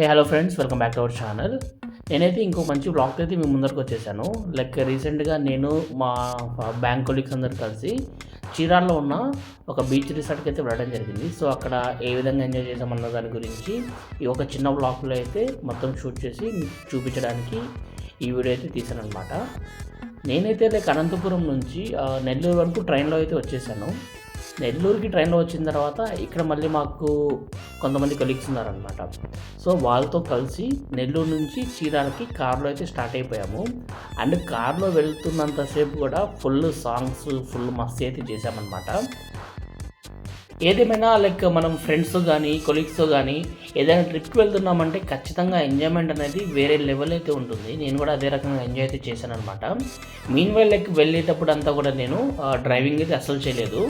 Hey hello friends welcome back to our channel నేనైతే ఇంకో మంచి బ్లాగ్ అయితే మీ ముందరకు వచ్చేసాను. లైక్ రీసెంట్గా నేను మా బ్యాంక్ కొలీగ్స్ అందరు కలిసి చీరాల్లో ఉన్న ఒక బీచ్ రిసార్ట్కి అయితే వెళ్ళడం జరిగింది. సో అక్కడ ఏ విధంగా ఎంజాయ్ చేసామన్న దాని గురించి ఈ ఒక చిన్న బ్లాగ్లో అయితే మొత్తం షూట్ చేసి చూపించడానికి ఈ వీడియో అయితే తీసాను అనమాట నేనైతే లైక్ అనంతపురం నుంచి నెల్లూరు వరకు ట్రైన్లో అయితే వచ్చేసాను. నెల్లూరుకి ట్రైన్లో వచ్చిన తర్వాత ఇక్కడ మళ్ళీ మాకు కొంతమంది కొలీగ్స్ ఉన్నారనమాట సో వాళ్ళతో కలిసి నెల్లూరు నుంచి చీరాలకి కార్లో అయితే స్టార్ట్ అయిపోయాము. అండ్ కార్లో వెళ్తున్నంతసేపు కూడా ఫుల్ సాంగ్స్ ఫుల్ మస్తీ అయితే చేసామన్నమాట ఏదేమైనా లైక్ మనం ఫ్రెండ్స్తో కానీ కొలీగ్స్తో కానీ ఏదైనా ట్రిప్కి వెళ్తున్నామంటే ఖచ్చితంగా ఎంజాయ్మెంట్ అనేది వేరే లెవెల్ అయితే ఉంటుంది. నేను కూడా అదే రకంగా ఎంజాయ్ అయితే చేశాను అనమాట మీన్ వైల్ లైక్ వెళ్ళేటప్పుడు అంతా కూడా నేను డ్రైవింగ్ అయితే అసలు చేయలేదు.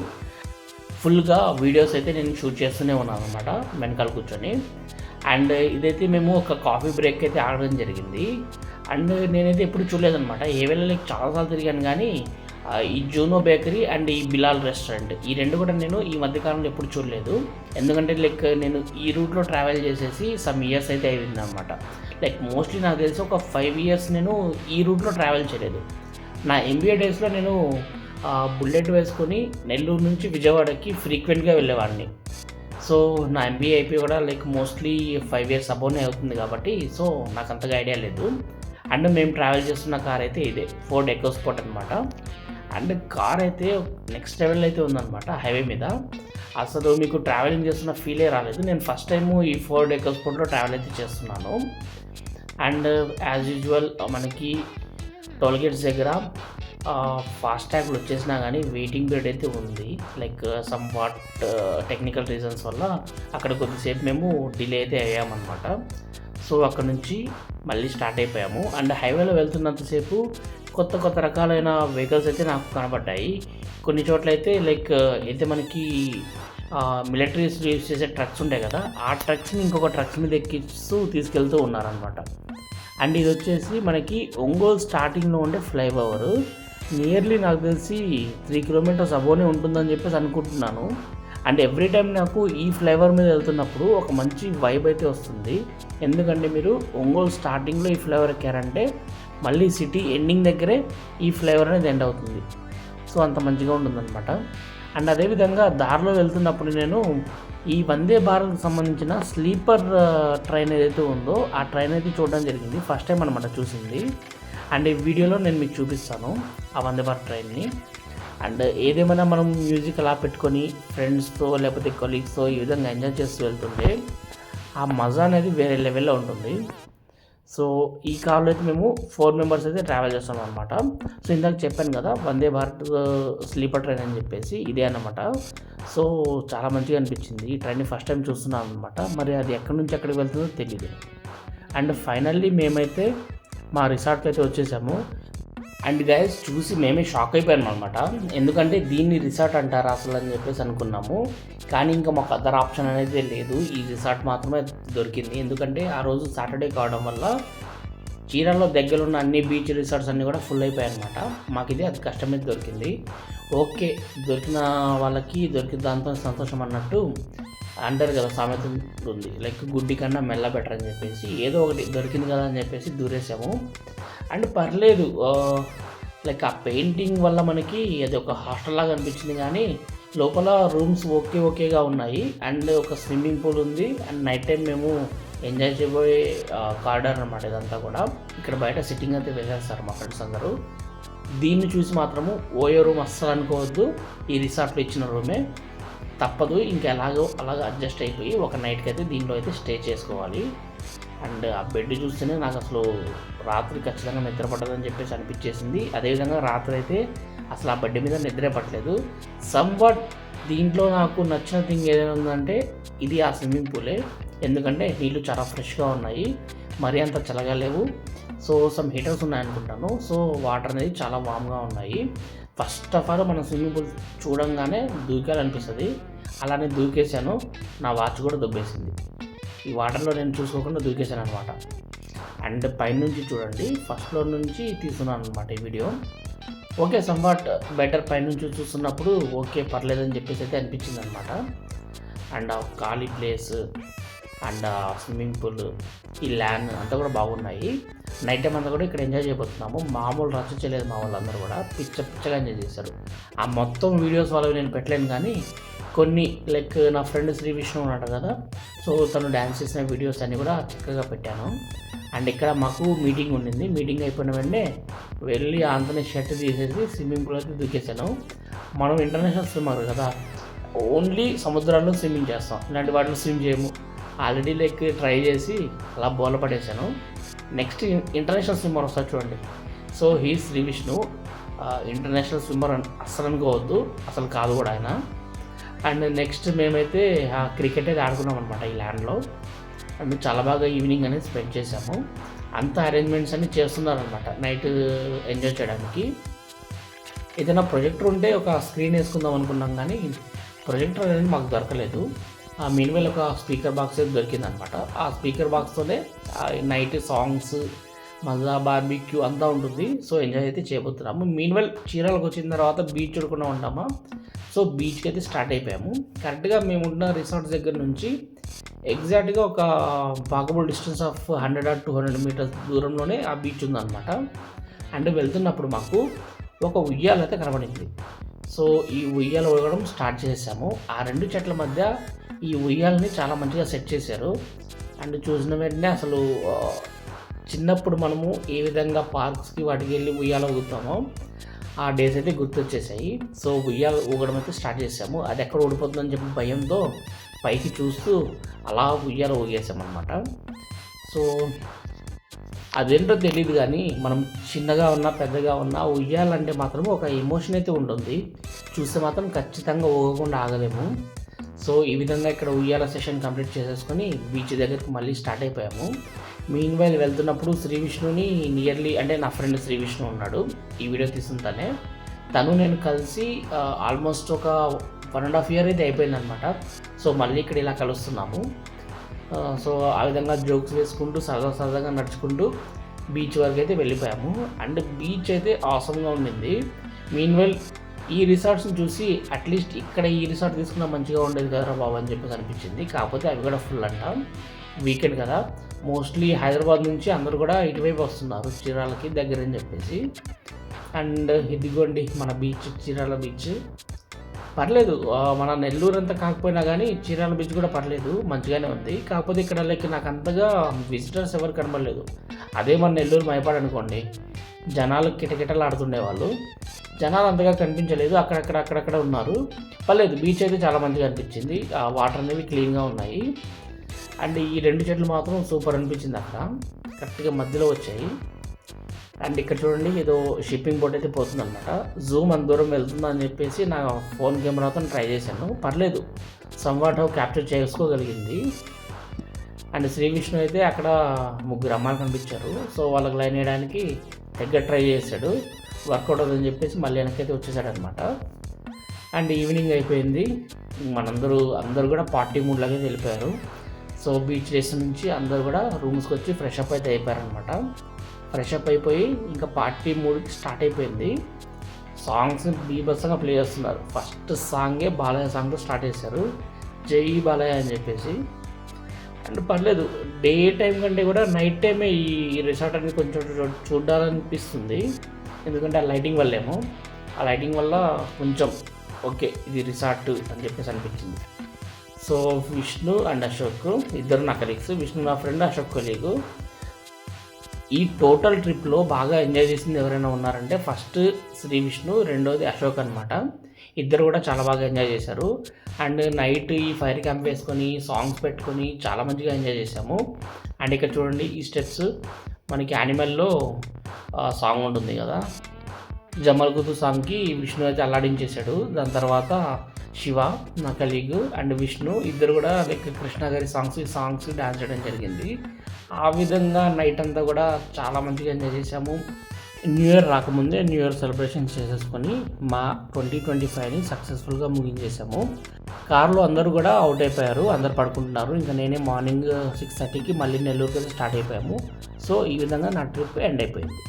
ఫుల్గా వీడియోస్ అయితే నేను షూట్ చేస్తూనే ఉన్నాను అనమాట వెనకాల కూర్చొని. అండ్ ఇదైతే మేము ఒక కాఫీ బ్రేక్ అయితే ఆడడం జరిగింది. అండ్ నేనైతే ఎప్పుడు చూడలేదనమాట ఏ వేళ లైక్ చాలాసార్లు తిరిగాను కానీ ఈ జూనో బేకరీ అండ్ ఈ బిలాల్ రెస్టారెంట్ ఈ రెండు కూడా నేను ఈ మధ్యకాలంలో ఎప్పుడు చూడలేదు. ఎందుకంటే లైక్ నేను ఈ రూట్లో ట్రావెల్ చేసేసి సమ్ ఇయర్స్ అయితే అయింది అనమాట లైక్ మోస్ట్లీ నాకు తెలిసి ఒక ఫైవ్ ఇయర్స్ నేను ఈ రూట్లో ట్రావెల్ చేయలేదు. నా ఎంబీఏ డేస్లో నేను బుల్లెట్ వేసుకొని నెల్లూరు నుంచి విజయవాడకి ఫ్రీక్వెంట్గా వెళ్ళేవాడిని. సో నా ఎంబీఏ అయిపోయి కూడా లైక్ మోస్ట్లీ ఫైవ్ ఇయర్స్ అబౌనే అవుతుంది కాబట్టి సో నాకు అంతగా ఐడియా లేదు. అండ్ మేము ట్రావెల్ చేస్తున్న కార్ అయితే ఇదే ఫోర్డ్ ఎకో స్పోర్ట్ అనమాట అండ్ కార్ అయితే నెక్స్ట్ లెవెల్ అయితే ఉందన్నమాట హైవే మీద. అసలు మీకు ట్రావెలింగ్ చేస్తున్న ఫీలే రాలేదు. నేను ఫస్ట్ టైము ఈ ఫోర్డ్ ఎకో స్పోర్ట్లో ట్రావెల్ అయితే చేస్తున్నాను. అండ్ యాజ్ యూజువల్ మనకి టోల్ గేట్స్ దగ్గర ఫాస్ట్ ట్యాగ్లు వచ్చేసినా కానీ వెయిటింగ్ పీరియడ్ అయితే ఉంది. Like some what technical reasons వల్ల అక్కడ కొద్దిసేపు మేము డిలే అయితే అయ్యామన్నమాట. సో అక్కడ నుంచి మళ్ళీ స్టార్ట్ అయిపోయాము. అండ్ హైవేలో వెళ్తున్నంతసేపు కొత్త కొత్త రకాలైన వెహికల్స్ అయితే నాకు కనబడ్డాయి. కొన్ని చోట్ల అయితే లైక్ uh, అయితే మనకి మిలిటరీస్ యూజ్ చేసే ట్రక్స్ ఉంటాయి కదా ఆ ట్రక్స్ని ఇంకొక ట్రక్స్ మీద ఎక్కిస్తూ తీసుకెళ్తూ ఉన్నారనమాట అండ్ ఇది వచ్చేసి మనకి ఒంగోలు స్టార్టింగ్లో ఉండే ఫ్లైఓవర్ నియర్లీ నాకు తెలిసి త్రీ కిలోమీటర్స్ అబోనే ఉంటుందని చెప్పేసి అనుకుంటున్నాను. అండ్ ఎవ్రీ టైం నాకు ఈ ఫ్లేవర్ మీద వెళ్తున్నప్పుడు ఒక మంచి వైబ్ అయితే వస్తుంది. ఎందుకంటే మీరు ఒంగోలు స్టార్టింగ్లో ఈ ఫ్లేవర్ ఎక్కారంటే మళ్ళీ సిటీ ఎండింగ్ దగ్గరే ఈ ఫ్లేవర్ అనేది ఎండ్ అవుతుంది. సో అంత మంచిగా ఉంటుందన్నమాట. అండ్ అదేవిధంగా దారిలో వెళ్తున్నప్పుడు నేను ఈ వందే భారత్కి సంబంధించిన స్లీపర్ ట్రైన్ uh, ఏదైతే ఉందో ఆ ట్రైన్ అయితే చూడడం జరిగింది. ఫస్ట్ టైం అనమాట చూసింది. అండ్ ఈ వీడియోలో నేను మీకు చూపిస్తాను ఆ వందే భారత్ ట్రైన్ని అండ్ ఏదేమైనా మనం మ్యూజిక్ అలా పెట్టుకొని ఫ్రెండ్స్తో లేకపోతే కొలీగ్స్తో ఈ విధంగా ఎంజాయ్ చేస్తూ వెళ్తుంటే ఆ మజా అనేది వేరే లెవెల్లో ఉంటుంది. సో ఈ కార్లో అయితే మేము ఫోర్ మెంబర్స్ అయితే ట్రావెల్ చేస్తాం అనమాట సో ఇందాక చెప్పాను కదా వందే భారత్ స్లీపర్ ట్రైన్ అని చెప్పేసి ఇదే అనమాట సో చాలా మంచిగా అనిపించింది. ఈ ట్రైన్ని ఫస్ట్ టైం చూస్తున్నాం అనమాట మరి అది ఎక్కడి నుంచి ఎక్కడికి వెళ్తుందో తెలియదు అండ్ ఫైనల్లీ మేమైతే మా రిసార్ట్కి అయితే వచ్చేసాము. అండ్ గైస్ చూసి మేమే షాక్ అయిపోయాం అనమాట ఎందుకంటే దీన్ని రిసార్ట్ అంటారా అసలు అని చెప్పేసి అనుకున్నాము. కానీ ఇంకా మాకు అదర్ ఆప్షన్ అనేది లేదు. ఈ రిసార్ట్ మాత్రమే దొరికింది. ఎందుకంటే ఆ రోజు సాటర్డే కావడం వల్ల చీరాల్లో దగ్గరున్న అన్ని బీచ్ రిసార్ట్స్ అన్నీ కూడా ఫుల్ అయిపోయాయి అనమాట మాకు ఇది అది కష్టమైతే దొరికింది. ఓకే దొరికిన వాళ్ళకి దొరికిన దాంతో సంతోషం అన్నట్టు అంటారు కదా సామెత ఉంది. లైక్ గుడ్డి కన్నా మెల్ల బెటర్ అని చెప్పేసి ఏదో ఒకటి దొరికింది కదా అని చెప్పేసి దూరేసాము. అండ్ పర్లేదు లైక్ ఆ పెయింటింగ్ వల్ల మనకి అది ఒక హాస్టల్ లాగా అనిపించింది కానీ లోపల రూమ్స్ ఓకే ఓకేగా ఉన్నాయి. అండ్ ఒక స్విమ్మింగ్ పూల్ ఉంది. అండ్ నైట్ టైం మేము ఎంజాయ్ చేయబోయే కార్డర్ అనమాట ఇదంతా కూడా. ఇక్కడ బయట సిట్టింగ్ అయితే వేసేస్తారు మా ఫ్రెండ్స్ అందరూ. దీన్ని చూసి మాత్రము ఓయో రూమ్ అస్సలు అనుకోవద్దు. ఈ రిసార్ట్లో ఇచ్చిన రూమే తప్పదు ఇంకా ఎలాగో అలాగ అడ్జస్ట్ అయిపోయి ఒక నైట్కి అయితే దీనిలో అయితే స్టే చేసుకోవాలి. అండ్ ఆ బెడ్ చూస్తేనే నాకు అసలు రాత్రి ఖచ్చితంగా నిద్ర పట్టదని చెప్పేసి అనిపించేసింది. అదేవిధంగా రాత్రి అయితే అసలు ఆ బెడ్ మీద నిద్రే పట్టలేదు. సమ్వాట్ దీంట్లో నాకు నచ్చిన థింగ్ ఏదైనా ఉందంటే ఇది ఆ స్విమ్మింగ్ పూలే ఎందుకంటే నీళ్ళు చాలా ఫ్రెష్గా ఉన్నాయి. మరీ అంత చల్లగా లేవు. సో సమ్ హీటర్స్ ఉన్నాయనుకుంటాను. సో వాటర్ అనేది చాలా వామ్గా ఉన్నాయి. ఫస్ట్ ఆఫ్ ఆల్ మనం స్విమ్మింగ్ పూల్ చూడంగానే దూకాలనిపిస్తుంది. అలానే దూకేశాను. నా వాచ్ కూడా దుబ్బేసింది. ఈ వాటర్లో నేను చూసుకోకుండా దూకేశాను అనమాట అండ్ పైనుంచి చూడండి. ఫస్ట్ ఫ్లోర్ నుంచి తీసుకున్నాను అనమాట ఈ వీడియో ఓకే సంవాట్ బెటర్ పైనుంచి చూస్తున్నప్పుడు ఓకే పర్లేదని చెప్పేసి అయితే అనిపించింది అనమాట అండ్ ఆ ఖాళీ ప్లేస్ అండ్ స్విమ్మింగ్ పూల్ ఈ ల్యాండ్ అంతా కూడా బాగున్నాయి. నైట్ టైం అంతా కూడా ఇక్కడ ఎంజాయ్ చేయబోతున్నాము. మామూలు రచ్చ చేయలేదు మా వాళ్ళందరూ కూడా. పిచ్చ పిచ్చగా ఎంజాయ్ చేశారు. ఆ మొత్తం వీడియోస్ వాళ్ళవి నేను పెట్టలేను కానీ కొన్ని లైక్ నా ఫ్రెండ్ శ్రీ విష్ణు ఉన్నాడు కదా. సో తను డ్యాన్స్ చేసిన వీడియోస్ అన్నీ కూడా చక్కగా పెట్టాను. అండ్ ఇక్కడ మాకు మీటింగ్ ఉండింది. మీటింగ్ అయిపోయిన వెంటనే వెళ్ళి ఆంతని షర్ట్ తీసేసి స్విమ్మింగ్ పూల్ అయితే దూకేశాను. మనం ఇంటర్నేషనల్ స్విమ్మర్ కదా. ఓన్లీ సముద్రాల్లో స్విమ్మింగ్ చేస్తాం. ఇలాంటి వాటిలో స్విమ్ చేయము. ఆల్రెడీ లైక్ ట్రై చేసి అలా బోల పడేసాను. నెక్స్ట్ ఇంటర్నేషనల్ స్విమ్మర్ వస్తారు చూడండి. So he Shri Vishnu international swimmer అస్సలు అనుకోవద్దు. అసలు కాదు కూడా ఆయన. అండ్ నెక్స్ట్ మేమైతే క్రికెట్ అయితే ఆడుకున్నాం అనమాట ఈ ల్యాండ్లో అండ్ చాలా బాగా ఈవినింగ్ అనేది స్పెండ్ చేసాము అంత అరేంజ్మెంట్స్ అన్ని చేస్తున్నారనమాట నైట్ ఎంజాయ్ చేయడానికి. ఏదైనా ప్రొజెక్టర్ ఉంటే ఒక స్క్రీన్ వేసుకుందాం అనుకున్నాం కానీ ప్రొజెక్టర్ అనేది మాకు దొరకలేదు. ఆ మినిమల్ ఒక స్పీకర్ బాక్స్ అయితే దొరికిందనమాట. ఆ స్పీకర్ బాక్స్తోనే నైట్ సాంగ్స్ మజా బార్బిక్యూ అంతా ఉంటుంది. సో ఎంజాయ్ అయితే చేయబోతున్నాము. మీన్వెల్ చీరాలకు వచ్చిన తర్వాత బీచ్ చూడకుండా ఉంటామా? సో బీచ్కి అయితే స్టార్ట్ అయిపోయాము. కరెక్ట్గా మేము ఉన్న రిసార్ట్స్ దగ్గర నుంచి ఎగ్జాక్ట్గా ఒక walkable distance of hundred or two hundred metres దూరంలోనే ఆ బీచ్ ఉందన్నమాట అండ్ వెళ్తున్నప్పుడు మాకు ఒక ఉయ్యాల అయితే కనబడింది. సో ఈ ఉయ్యాల ఊగడం స్టార్ట్ చేసాము ఆ రెండు చెట్ల మధ్య ఈ ఉయ్యాలని చాలా మంచిగా సెట్ చేశారు. అండ్ చూసిన వెంటనే అసలు చిన్నప్పుడు మనము ఏ విధంగా పార్క్స్కి వాటికి వెళ్ళి ఉయ్యాల ఊగుతామో ఆ డేస్ అయితే గుర్తొచ్చేసాయి. సో ఉయ్యాల ఊగడం అయితే స్టార్ట్ చేసాము అది ఎక్కడ ఊడిపోతుందని చెప్పి భయంతో పైకి చూస్తూ అలా ఉయ్యాల ఊగేసామన్నమాట. సో అదేంటో తెలియదు కానీ మనం చిన్నగా ఉన్నా పెద్దగా ఉన్నా ఉయ్యాలంటే మాత్రం ఒక ఎమోషన్ అయితే ఉంటుంది. చూస్తే మాత్రం ఖచ్చితంగా ఊగకుండా ఆగలేము. సో ఈ విధంగా ఇక్కడ ఉయ్యాల సెషన్ కంప్లీట్ చేసేసుకొని బీచ్ దగ్గరికి మళ్ళీ స్టార్ట్ అయిపోయాము. మీన్ వైల్ వెళ్తున్నప్పుడు శ్రీ విష్ణుని నియర్లీ అంటే నా ఫ్రెండ్ శ్రీ విష్ణు ఉన్నాడు. ఈ వీడియో తీసుకుంటానే తను. నేను కలిసి ఆల్మోస్ట్ ఒక వన్ అండ్ హాఫ్ ఇయర్ అయితే అయిపోయిందనమాట. సో మళ్ళీ ఇక్కడ ఇలా కలుస్తున్నాము. సో ఆ విధంగా జోక్స్ వేసుకుంటూ సరదా సరదాగా నడుచుకుంటూ బీచ్ వరకు అయితే వెళ్ళిపోయాము. అండ్ బీచ్ అయితే ఆసంగా ఉండింది. మీన్వెల్ ఈ రిసార్ట్స్ని చూసి అట్లీస్ట్ ఇక్కడ ఈ రిసార్ట్ తీసుకున్నా మంచిగా ఉండేది కదరా బాబు అని చెప్పేసి అనిపించింది. కాకపోతే అవి కూడా ఫుల్ అంట. వీకెండ్ కదా. మోస్ట్లీ హైదరాబాద్ నుంచి అందరూ కూడా ఇటువైపు వస్తున్నారు చీరాలకి దగ్గర అని చెప్పేసి. అండ్ ఇదిగోండి మన బీచ్ చీరాల బీచ్ పర్లేదు మన నెల్లూరు అంతా కాకపోయినా కానీ చీరాల బీచ్ కూడా పర్లేదు మంచిగానే ఉంది. కాకపోతే ఇక్కడ లైక్ నాకు అంతగా విజిటర్స్ ఎవరు కనబడలేదు. అదే మన నెల్లూరు మైపాడు అనుకోండి. జనాలు కిటకిటలు ఆడుతుండేవాళ్ళు జనాలు అంతగా కనిపించలేదు. అక్కడక్కడ అక్కడక్కడ ఉన్నారు. పర్లేదు బీచ్ అయితే చాలా మంచిగా అనిపించింది. ఆ వాటర్ అనేవి క్లీన్గా ఉన్నాయి. అండ్ ఈ రెండు చెట్లు మాత్రం సూపర్ అనిపించింది అక్కడ. కరెక్ట్గా మధ్యలో వచ్చాయి. అండ్ ఇక్కడ చూడండి ఏదో షిప్పింగ్ బోట్ అయితే పోతుంది అనమాట జూమ్ అంత దూరం వెళ్తుందని అని చెప్పేసి నా ఫోన్ కెమెరాతో ట్రై చేశాను. పర్లేదు సంవాట్ క్యాప్చర్ చేసుకోగలిగింది. అండ్ శ్రీ విష్ణు అయితే అక్కడ ముగ్గురు అమ్మాయిలు కనిపించారు. సో వాళ్ళకి లైన్ వేయడానికి దగ్గర ట్రై చేశాడు. వర్కౌట్ అవుతుందని చెప్పేసి మళ్ళీ వెనకైతే వచ్చేసాడనమాట. అండ్ ఈవినింగ్ అయిపోయింది. మనందరూ అందరూ కూడా పార్టీ మూడ్లాగే వెళ్ళిపోయారు. సో బీచ్ డేస్ నుంచి అందరూ కూడా రూమ్స్కి వచ్చి ఫ్రెష్ అప్ అయితే అయిపోయారనమాట. ఫ్రెష్ అప్ అయిపోయి ఇంకా పార్టీ మూడ్కి స్టార్ట్ అయిపోయింది. సాంగ్స్ బీభత్సంగా ప్లే చేస్తున్నారు. ఫస్ట్ సాంగే బాలయ్య సాంగ్తో స్టార్ట్ చేశారు. జై బాలయ్య అని చెప్పేసి. అండ్ పర్లేదు డే టైం కంటే కూడా నైట్ టైమే ఈ రిసార్ట్ అనేది కొంచెం చూడాలనిపిస్తుంది. ఎందుకంటే ఆ లైటింగ్ వల్లేమో. ఆ లైటింగ్ వల్ల కొంచెం ఓకే ఇది రిసార్ట్ అని చెప్పేసి అనిపించింది. సో విష్ణు అండ్ అశోక్ ఇద్దరు నా కలీగ్స్ విష్ణు నా ఫ్రెండ్ అశోక్ కొలీగు ఈ టోటల్ ట్రిప్లో బాగా ఎంజాయ్ చేసింది ఎవరైనా ఉన్నారంటే ఫస్ట్ శ్రీ విష్ణు రెండోది అశోక్ అనమాట ఇద్దరు కూడా చాలా బాగా ఎంజాయ్ చేశారు. అండ్ నైట్ ఈ ఫైర్ క్యాంప్ వేసుకొని సాంగ్స్ పెట్టుకొని చాలా మంచిగా ఎంజాయ్ చేసాము అండ్ ఇక్కడ చూడండి ఈ స్టెప్స్ మనకి యానిమల్లో సాంగ్ ఉంటుంది కదా. జమల్ గుతు సాంగ్కి విష్ణు అయితే అల్లాడించేశాడు. దాని తర్వాత శివ నా కలీగ్ అండ్ విష్ణు ఇద్దరు కూడా లైక్ కృష్ణ గారి సాంగ్స్ సాంగ్స్ డ్యాన్స్ చేయడం జరిగింది. ఆ విధంగా నైట్ అంతా కూడా చాలా మంచిగా ఎంజాయ్ చేసాము న్యూ ఇయర్ రాకముందే న్యూ ఇయర్ సెలబ్రేషన్ చేసేసుకొని మా ట్వంటీ ట్వంటీ ఫైవ్ని సక్సెస్ఫుల్గా ముగించేసాము కార్లో అందరూ కూడా అవుట్ అయిపోయారు అందరు పడుకుంటున్నారు. ఇంకా నేనే మార్నింగ్ సిక్స్ థర్టీకి మళ్ళీ నెల్లూరుకి స్టార్ట్ అయిపోయాము. సో ఈ విధంగా నా ట్రిప్ ఎండ్ అయిపోయింది.